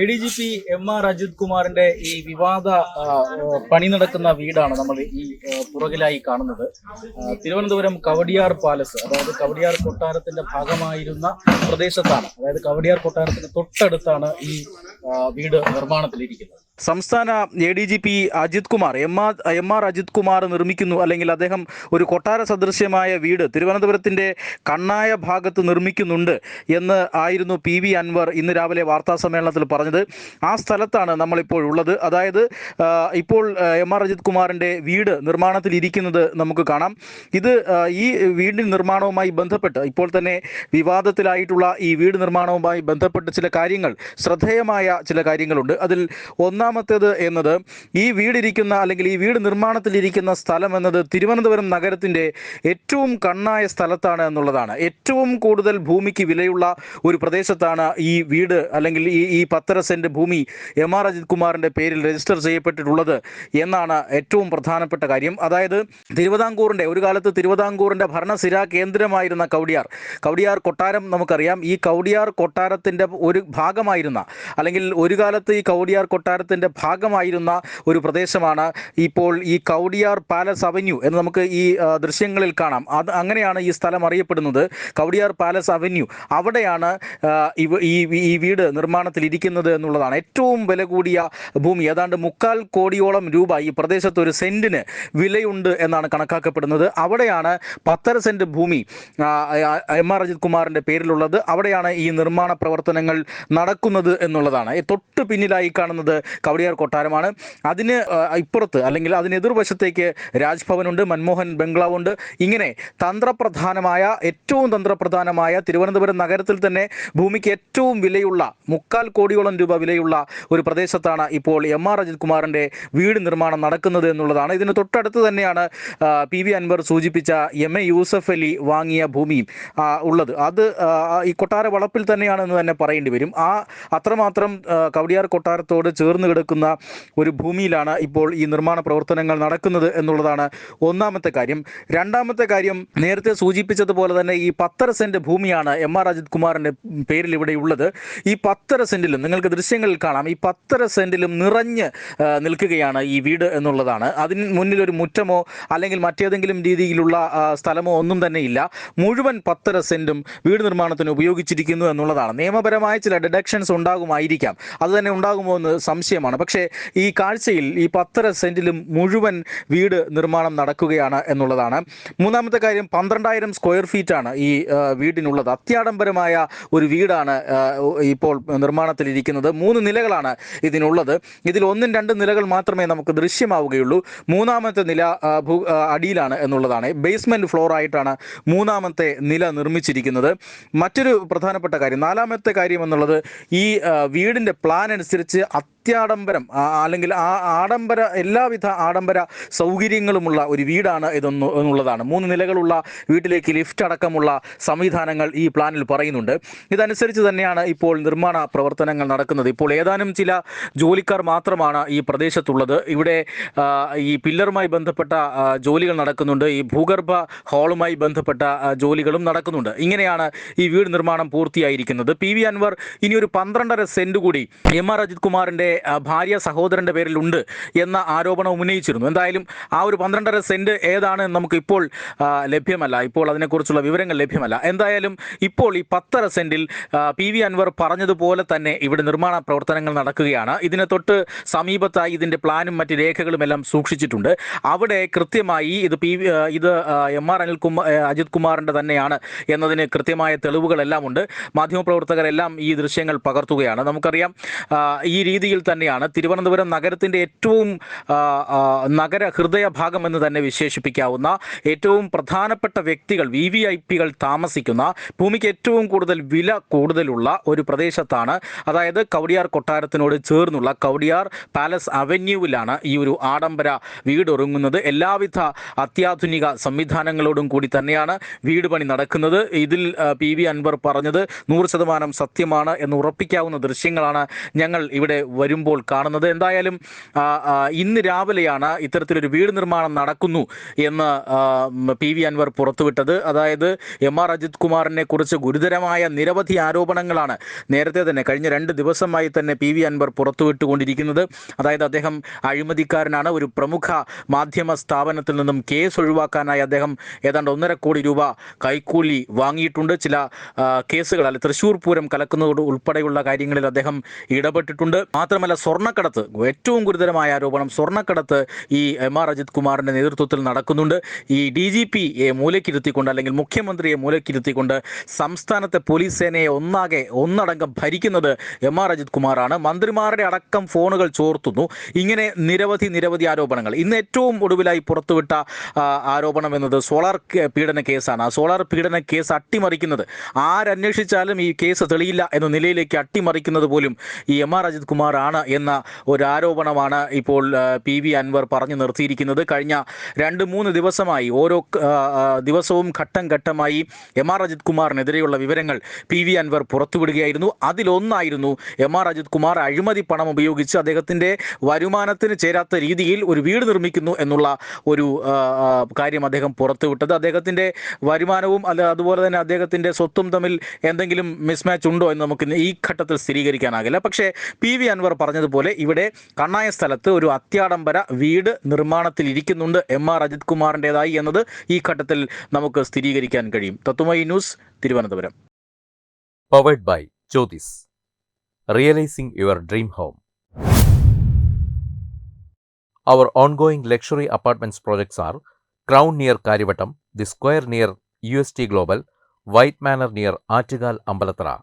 A D G P M R Ajith കുമാറിന്റെ ഈ വിവാദ പണി നടക്കുന്ന വീടാണ് നമ്മൾ ഈ പുറകിലായി കാണുന്നത്. തിരുവനന്തപുരം കവടിയാർ പാലസ് അതായത് കവടിയാർ കൊട്ടാരത്തിന്റെ ഭാഗമായിരുന്ന പ്രദേശത്താണ്. അതായത് കവടിയാർ കൊട്ടാരത്തിന് തൊട്ടടുത്താണ് ഈ വീട് നിർമ്മാണത്തിലിരിക്കുന്നത്. സംസ്ഥാന A D G P Ajith Kumar M R M R Ajith Kumar നിർമ്മിക്കുന്നു. അല്ലെങ്കിൽ അദ്ദേഹം ഒരു കൊട്ടാര സദൃശ്യമായ വീട് തിരുവനന്തപുരത്തിന്റെ കണ്ണായ ഭാഗത്ത് നിർമ്മിക്കുന്നുണ്ട് എന്ന് ആയിരുന്നു പി വി അൻവർ ഇന്ന് രാവിലെ വാർത്താ സമ്മേളനത്തിൽ പറഞ്ഞത്. ആ സ്ഥലത്താണ് നമ്മളിപ്പോൾ ഉള്ളത്. അതായത് ഇപ്പോൾ എം ആർ അജിത് കുമാറിന്റെ വീട് നിർമ്മാണത്തിൽ ഇരിക്കുന്നത് നമുക്ക് കാണാം. ഇത് ഈ വീടിന് നിർമ്മാണവുമായി ബന്ധപ്പെട്ട് ഇപ്പോൾ തന്നെ വിവാദത്തിലായിട്ടുള്ള ഈ വീട് നിർമ്മാണവുമായി ബന്ധപ്പെട്ട് ചില കാര്യങ്ങൾ ശ്രദ്ധേയമായ ചില കാര്യങ്ങളുണ്ട്. അതിൽ ഒന്നാമത്തേത് എന്നത് ഈ വീടിരിക്കുന്ന അല്ലെങ്കിൽ ഈ വീട് നിർമ്മാണത്തിലിരിക്കുന്ന സ്ഥലം എന്നത് തിരുവനന്തപുരം നഗരത്തിന്റെ ഏറ്റവും കണ്ണായ സ്ഥലത്താണ് എന്നുള്ളതാണ്. ഏറ്റവും കൂടുതൽ ഭൂമിക്ക് വിലയുള്ള ഒരു പ്രദേശത്താണ് ഈ വീട് അല്ലെങ്കിൽ ഈ ഈ പത്തര സെന്റ് ഭൂമി എം ആർ അജിത് കുമാറിന്റെ പേരിൽ രജിസ്റ്റർ ചെയ്യപ്പെട്ടിട്ടുള്ളത് എന്നാണ് ഏറ്റവും പ്രധാനപ്പെട്ട കാര്യം. അതായത് തിരുവിതാംകൂറിന്റെ ഒരു കാലത്ത് തിരുവിതാംകൂറിന്റെ ഭരണസിരാ കേന്ദ്രമായിരുന്ന കൗടിയാർ കൗടിയാർ കൊട്ടാരം നമുക്കറിയാം. ഈ കൗടിയാർ കൊട്ടാരത്തിന്റെ ഒരു ഭാഗമായിരുന്ന അല്ലെങ്കിൽ ഒരു കാലത്ത് ഈ കൗടിയാർ കൊട്ടാരത്തിന്റെ ഭാഗമായിരുന്ന ഒരു പ്രദേശമാണ് ഇപ്പോൾ ഈ കൗടിയാർ പാലസ് അവന്യൂ എന്ന് നമുക്ക് ഈ ദൃശ്യങ്ങളിൽ കാണാം. അത് അങ്ങനെയാണ് ഈ സ്ഥലം അറിയപ്പെടുന്നത്. Kowdiar palace avenue. അവിടെയാണ് ഈ ഈ വീട് നിർമ്മാണത്തിൽ ഇരിക്കുന്നത് എന്നുള്ളതാണ് ഏറ്റവും വില കൂടിയ ഭൂമി. ഏതാണ്ട് മുക്കാൽ കോടിയോളം രൂപ ഈ പ്രദേശത്ത് ഒരു സെന്റിന് വിലയുണ്ട് എന്നാണ് കണക്കാക്കപ്പെടുന്നത്. അവിടെയാണ് പത്തര സെന്റ് ഭൂമി എം ആർ അജിത് കുമാറിന്റെ പേരിലുള്ളത്. അവിടെയാണ് ഈ നിർമ്മാണ പ്രവർത്തനങ്ങൾ നടക്കുന്നത് എന്നുള്ളതാണ്. ഈ തൊട്ട് പിന്നിലായി കാണുന്നത് കവടിയാർ കൊട്ടാരമാണ്. അതിന് ഇപ്പുറത്ത് അല്ലെങ്കിൽ അതിന് എതിർവശത്തേക്ക് രാജ്ഭവനുണ്ട് മൻമോഹൻ ബംഗ്ലാവുണ്ട്. ഇങ്ങനെ തന്ത്രപ്രധാനമായ ഏറ്റവും തന്ത്രപ്രധാനമായ തിരുവനന്തപുരം നഗരത്തിൽ തന്നെ ഭൂമിക്ക് ഏറ്റവും വിലയുള്ള മുക്കാൽ കോടിയോളം രൂപ വിലയുള്ള ഒരു പ്രദേശത്താണ് ഇപ്പോൾ എം ആർ അജിത് കുമാറിന്റെ വീട് നിർമ്മാണം നടക്കുന്നത് എന്നുള്ളതാണ്. ഇതിന് തൊട്ടടുത്ത് തന്നെയാണ് പി വി അൻവർ സൂചിപ്പിച്ച എം എ യൂസഫ് അലി വാങ്ങിയ ഭൂമിയും ഉള്ളത്. അത് ഈ കൊട്ടാര വളപ്പിൽ തന്നെയാണെന്ന് തന്നെ പറയേണ്ടി വരും. ആ അത്രമാത്രം കവടിയാർ കൊട്ടാരത്തോട് ചേർന്ന് കിടക്കുന്ന ഒരു ഭൂമിയിലാണ് ഇപ്പോൾ ഈ നിർമ്മാണ പ്രവർത്തനങ്ങൾ നടക്കുന്നത് എന്നുള്ളതാണ് ഒന്നാമത്തെ കാര്യം. രണ്ടാമത്തെ കാര്യം നേരത്തെ സൂചിപ്പിച്ചതുപോലെ തന്നെ ഈ പത്തര സെന്റ് ഭൂമിയാണ് എം ആർ അജിത് കുമാറിന്റെ പേരിൽ ഇവിടെ ഉള്ളത്. ഈ പത്തര സെന്റിലും നിങ്ങൾക്ക് ദൃശ്യങ്ങളിൽ കാണാം ഈ പത്തര സെന്റിലും നിറഞ്ഞ് നിൽക്കുകയാണ് ഈ വീട് എന്നുള്ളതാണ്. അതിന് മുന്നിൽ ഒരു മുറ്റമോ അല്ലെങ്കിൽ മറ്റേതെങ്കിലും രീതിയിലുള്ള സ്ഥലമോ ഒന്നും തന്നെ ഇല്ല. മുഴുവൻ പത്തര സെന്റും വീട് നിർമ്മാണത്തിന് ഉപയോഗിച്ചിരിക്കുന്നു എന്നുള്ളതാണ്. നിയമപരമായ ചില ഡിഡക്ഷൻസ് ഉണ്ടാകുമായിരിക്കാം. അത് തന്നെ ഉണ്ടാകുമോ എന്ന് സംശയമാണ്. പക്ഷേ ഈ കാഴ്ചയിൽ ഈ പത്തര സെന്റിലും മുഴുവൻ വീട് നിർമ്മാണം നടക്കുകയാണ് എന്നുള്ളതാണ്. മൂന്നാമത്തെ കാര്യം പന്ത്രണ്ടായിരം സ്ക്വയർ ഫീറ്റാണ് ഈ വീടിനുള്ളത്. അത്യാഡംബരമായ ഒരു വീടാണ് ഇപ്പോൾ നിർമ്മാണത്തിലിരിക്കുന്നത്. മൂന്ന് നിലകളാണ് ഇതിനുള്ളത്. ഇതിൽ ഒന്നും രണ്ടും നിലകൾ മാത്രമേ നമുക്ക് ദൃശ്യമാവുകയുള്ളൂ. മൂന്നാമത്തെ നില ഭൂ അടിയിലാണ് എന്നുള്ളതാണ്. ബേസ്മെന്റ് ഫ്ലോർ ആയിട്ടാണ് മൂന്നാമത്തെ നില നിർമ്മിച്ചിരിക്കുന്നത്. മറ്റൊരു പ്രധാനപ്പെട്ട കാര്യം നാലാമത്തെ കാര്യം എന്നുള്ളത് ഈ ആ, വീടിന്റെ പ്ലാൻ അനുസരിച്ച് അത്യാഡംബരം അല്ലെങ്കിൽ ആ ആഡംബര എല്ലാവിധ ആഡംബര സൗകര്യങ്ങളുമുള്ള ഒരു വീടാണ് ഇതൊന്നു എന്നുള്ളതാണ്. മൂന്ന് നിലകളുള്ള വീട്ടിലേക്ക് ലിഫ്റ്റ് അടക്കമുള്ള സംവിധാനങ്ങൾ ഈ പ്ലാനിൽ പറയുന്നുണ്ട്. ഇതനുസരിച്ച് തന്നെയാണ് ഇപ്പോൾ നിർമ്മാണ പ്രവർത്തനങ്ങൾ നടക്കുന്നത്. ഇപ്പോൾ ഏതാനും ചില ജോലിക്കാർ മാത്രമാണ് ഈ പ്രദേശത്തുള്ളത്. ഇവിടെ ഈ പില്ലറുമായി ബന്ധപ്പെട്ട ജോലികൾ നടക്കുന്നുണ്ട്. ഈ ഭൂഗർഭ ഹാളുമായി ബന്ധപ്പെട്ട ജോലികളും നടക്കുന്നുണ്ട്. ഇങ്ങനെയാണ് ഈ വീട് നിർമ്മാണം പൂർത്തിയായിരിക്കുന്നത്. പി വി അൻവർ ഇനി ഒരു പന്ത്രണ്ടര സെന്റ് കൂടി എം ആർ അജിത് കുമാറിന്റെ ആ, ഭാര്യ സഹോദരന്റെ പേരിലുണ്ട് എന്ന ആരോപണം ഉന്നയിച്ചിരുന്നു. എന്തായാലും ആ ഒരു പന്ത്രണ്ടര സെന്റ് ഏതാണ് നമുക്ക് ഇപ്പോൾ ലഭ്യമല്ല. ഇപ്പോൾ അതിനെക്കുറിച്ചുള്ള വിവരങ്ങൾ ലഭ്യമല്ല. എന്തായാലും ഇപ്പോൾ ഈ പത്തര ആ, പി വി അൻവർ പറഞ്ഞതുപോലെ തന്നെ ഇവിടെ നിർമ്മാണ പ്രവർത്തനങ്ങൾ നടക്കുകയാണ്. ഇതിന് തൊട്ട് സമീപത്തായി ഇതിന്റെ പ്ലാനും മറ്റ് രേഖകളും എല്ലാം സൂക്ഷിച്ചിട്ടുണ്ട്. അവിടെ കൃത്യമായി ഇത് പി ഇത് എം ആർ അനിൽകുമാർ അജിത് കുമാറിന്റെ തന്നെയാണ് എന്നതിന് കൃത്യമായ തെളിവുകളെല്ലാം ഉണ്ട്. മാധ്യമപ്രവർത്തകരെല്ലാം ഈ ദൃശ്യങ്ങൾ പകർത്തുകയാണ്. നമുക്കറിയാം ഈ രീതിയിൽ തന്നെയാണ് തിരുവനന്തപുരം നഗരത്തിന്റെ ഏറ്റവും നഗര ഹൃദയ ഭാഗം എന്ന് തന്നെ വിശേഷിപ്പിക്കാവുന്ന ഏറ്റവും പ്രധാനപ്പെട്ട വ്യക്തികൾ വി വി ഐ പികൾ താമസിക്കുന്ന ഭൂമിക്ക് ഏറ്റവും കൂടുതൽ വില കൂടുതലുള്ള ഒരു പ്രദേശത്താണ്. അതായത് കവടിയാർ കൊട്ടാരത്തിനോട് ചേർന്നുള്ള കവടിയാർ പാലസ് അവന്യൂവിലാണ് ഈ ഒരു ആഡംബര വീട് ഒരുങ്ങുന്നത്. എല്ലാവിധ അത്യാധുനിക സംവിധാനങ്ങളോടും കൂടി തന്നെയാണ് വീട് പണി നടക്കുന്നത്. ഇതിൽ പി വി അൻവർ പറഞ്ഞത് നൂറ് ശതമാനം സത്യമാണ് എന്ന് ഉറപ്പിക്കാവുന്ന ദൃശ്യങ്ങളാണ് ഞങ്ങൾ ഇവിടെ വരുന്നത് വരുമ്പോൾ കാണുന്നത്. എന്തായാലും ഇന്ന് രാവിലെയാണ് ഇത്തരത്തിലൊരു വീട് നിർമ്മാണം നടക്കുന്നു എന്ന് പി വി അൻവർ പുറത്തുവിട്ടത്. അതായത് എം ആർ അജിത് കുമാറിനെ കുറിച്ച് ഗുരുതരമായ നിരവധി ആരോപണങ്ങളാണ് നേരത്തെ തന്നെ കഴിഞ്ഞ രണ്ട് ദിവസമായി തന്നെ പി വി അൻവർ പുറത്തുവിട്ടുകൊണ്ടിരിക്കുന്നത്. അതായത് അദ്ദേഹം അഴിമതിക്കാരനാണ്. ഒരു പ്രമുഖ മാധ്യമ സ്ഥാപനത്തിൽ നിന്നും കേസ് ഒഴിവാക്കാനായി അദ്ദേഹം ഏതാണ്ട് ഒന്നര കോടി രൂപ കൈക്കൂലി വാങ്ങിയിട്ടുണ്ട്. ചില കേസുകൾ അല്ലെ തൃശൂർ പൂരം കലക്കുന്നതോട് ഉൾപ്പെടെയുള്ള കാര്യങ്ങളിൽ അദ്ദേഹം ഇടപെട്ടിട്ടുണ്ട്. മാത്രമല്ല സ്വർണക്കടത്ത് ഏറ്റവും ഗുരുതരമായ ആരോപണം സ്വർണക്കടത്ത് ഈ എം ആർ അജിത് കുമാറിന്റെ നേതൃത്വത്തിൽ നടക്കുന്നുണ്ട്. ഈ ഡി ജി പിയെ മൂലക്കിരുത്തിക്കൊണ്ട് അല്ലെങ്കിൽ മുഖ്യമന്ത്രിയെ മൂലക്കിരുത്തിക്കൊണ്ട് സംസ്ഥാനത്തെ പോലീസ് സേനയെ ഒന്നാകെ ഒന്നടങ്കം ഭരിക്കുന്നത് എം ആർ അജിത് കുമാറാണ്. മന്ത്രിമാരുടെ അടക്കം ഫോണുകൾ ചോർത്തുന്നു. ഇങ്ങനെ നിരവധി നിരവധി ആരോപണങ്ങൾ. ഇന്ന് ഏറ്റവും ഒടുവിലായി പുറത്തുവിട്ട ആരോപണം എന്നത് സോളാർ പീഡന കേസാണ്. ആ സോളാർ പീഡന കേസ് അട്ടിമറിക്കുന്നത്. ആരന്വേഷിച്ചാലും ഈ കേസ് തെളിയില്ല എന്ന നിലയിലേക്ക് അട്ടിമറിക്കുന്നത് പോലും ഈ എം ആർ അജിത് കുമാർ ആണ് എന്ന ഒരു ആരോപണമാണ് ഇപ്പോൾ പി വി അൻവർ പറഞ്ഞു നിർത്തിയിരിക്കുന്നത്. കഴിഞ്ഞ രണ്ട് മൂന്ന് ദിവസമായി ഓരോ ദിവസവും ഘട്ടം ഘട്ടമായി എം ആർ അജിത് കുമാറിനെതിരെയുള്ള വിവരങ്ങൾ പി വി അൻവർ പുറത്തുവിടുകയായിരുന്നു. അതിലൊന്നായിരുന്നു എം ആർ അജിത് കുമാർ അഴിമതി പണം ഉപയോഗിച്ച് അദ്ദേഹത്തിന്റെ വരുമാനത്തിന് ചേരാത്ത രീതിയിൽ ഒരു വീട് നിർമ്മിക്കുന്നു എന്നുള്ള ഒരു കാര്യം അദ്ദേഹം പുറത്തുവിട്ടത്. അദ്ദേഹത്തിന്റെ വരുമാനവും അല്ല അതുപോലെ തന്നെ അദ്ദേഹത്തിന്റെ സ്വത്തും തമ്മിൽ എന്തെങ്കിലും മിസ്മാച്ച് ഉണ്ടോ എന്ന് നമുക്ക് ഈ ഘട്ടത്തിൽ സ്ഥിരീകരിക്കാനാകില്ല. പക്ഷേ പി വി അൻവർ പറഞ്ഞതുപോലെ ഇവിടെ കണ്ണായ സ്ഥലത്ത് ഒരു അത്യാഡംബര വീട് നിർമ്മാണത്തിൽ ഇരിക്കുന്നുണ്ട് എം ആർ അജിത് കുമാറിന്റെതായി എന്നത് ഈ ഘട്ടത്തിൽ നമുക്ക് സ്ഥിരീകരിക്കാൻ കഴിയും Tatwamayi news Thiruvananthapuram powered by Jyotis. Realizing your dream home. Our ongoing luxury apartments projects are Crown near Karivatam, The Square near UST Global, White Manor near Artigal Ambalatra,